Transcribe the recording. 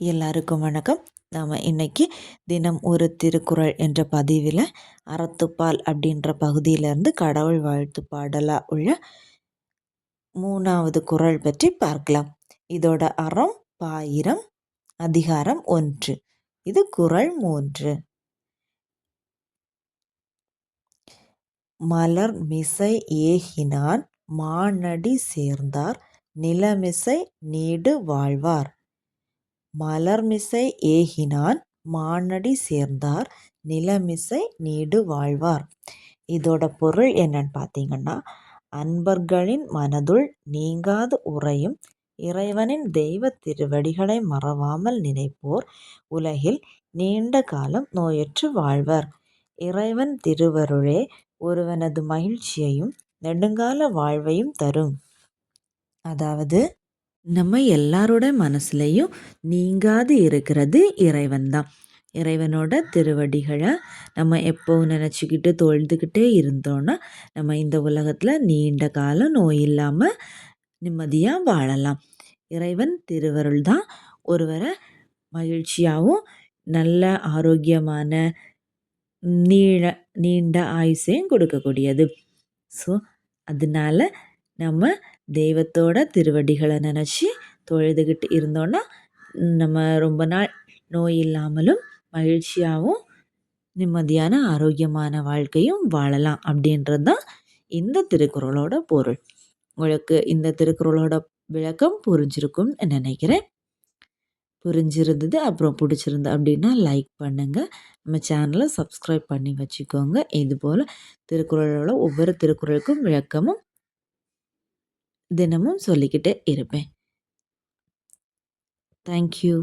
எல்லாருக்கும் வணக்கம். நாம் இன்னைக்கு தினம் ஒரு திருக்குறள் என்ற பதிவில் அறத்துப்பால் அப்படின்ற பகுதியிலேருந்து கடவுள் வாழ்த்து பாடலாக உள்ள மூணாவது குறள் பற்றி பார்க்கலாம். இதோட அறம் பாயிரம் அதிகாரம் ஒன்று. இது குறள் மூன்று. மலர் மிசை ஏகினான் மானடி சேர்ந்தார் நிலமிசை நீடு வாழ்வார். மலர்மிசை ஏகினான் மானடி சேர்ந்தார் நிலமிசை நீடு வாழ்வார். இதோட பொருள் என்னன்னு பார்த்தீங்கன்னா அன்பர்களின் மனதுள் நீங்காது உறையும் இறைவனின் தெய்வ திருவடிகளை மறவாமல் நினைப்போர் உலகில் நீண்ட காலம் நோயற்று வாழ்வர். இறைவன் திருவருளே ஒருவனது மகிழ்ச்சியையும் நெடுங்கால வாழ்வையும் தரும். அதாவது நம்ம எல்லாரோட மனசுலையும் நீங்காது இருக்கிறது இறைவன் தான் இறைவனோட திருவடிகளை நம்ம எப்போவும் நினச்சிக்கிட்டு தொழுதுகிட்டே இருந்தோன்னா நம்ம இந்த உலகத்தில் நீண்ட காலம் நோய் இல்லாமல் நிம்மதியாக வாழலாம். இறைவன் திருவருள் தான் ஒருவரை மகிழ்ச்சியாகவும் நல்ல ஆரோக்கியமான நீள நீண்ட ஆயுசையும் கொடுக்கக்கூடியது. ஸோ அதனால நம்ம தெய்வத்தோட திருவடிகளை நினச்சி தொழுதுகிட்டு இருந்தோன்னா நம்ம ரொம்ப நாள் நோய் இல்லாமலும் மகிழ்ச்சியாகவும் நிம்மதியான ஆரோக்கியமான வாழ்க்கையும் வாழலாம் அப்படின்றது தான் இந்த திருக்குறளோட பொருள். உங்களுக்கு இந்த திருக்குறளோட விளக்கம் புரிஞ்சிருக்கும்னு நினைக்கிறேன். புரிஞ்சிருந்தது அப்புறம் பிடிச்சிருந்து அப்படின்னா லைக் பண்ணுங்கள் நம்ம சேனலை சப்ஸ்கிரைப் பண்ணி வச்சுக்கோங்க. இதுபோல் திருக்குறளோட ஒவ்வொரு திருக்குறளுக்கும் விளக்கமும் தினமும் சொல்லிக்கிட்டே இருப்பேன். தேங்க்யூ